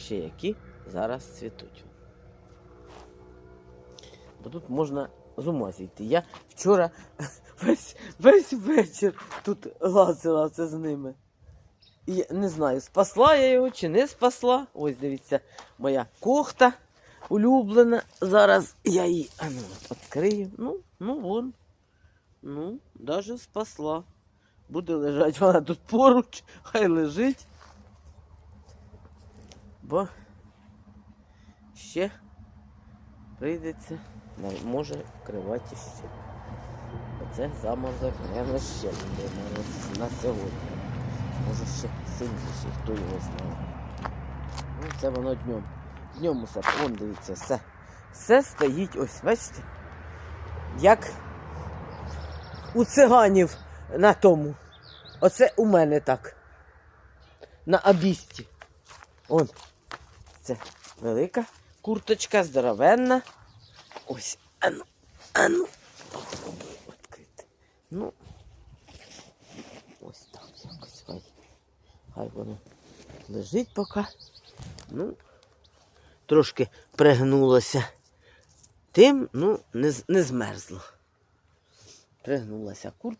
ще які зараз цвітуть. Бо тут можна з ума зійти. Я вчора весь, весь вечір тут лазила це з ними. І не знаю, спасла я його чи не спасла. Ось дивіться, моя кохта улюблена. Зараз я її а ну, відкрию. Ну, ну вон. Ну, даже спасла. Буде лежати вона тут поруч, хай лежить. Бо ще прийдеться, може кривати ще. Оце заморозок, мабуть, ще буде мороз на сьогодні. Може ще сильніший, хто його знає. Ну, це воно днем. Днем усе, вон дивіться, все. Все стоїть, ось, бачите? Як у циганів на тому. Оце у мене так. На обісті. Он. Це велика курточка, здоровенна. Ось. Ану, ану. Попробую відкрити. Ну. Ось так якось хай. Хай воно лежить поки. Ну, трошки пригнулося. Тим, ну, не, не змерзло. Пригнулася куртка.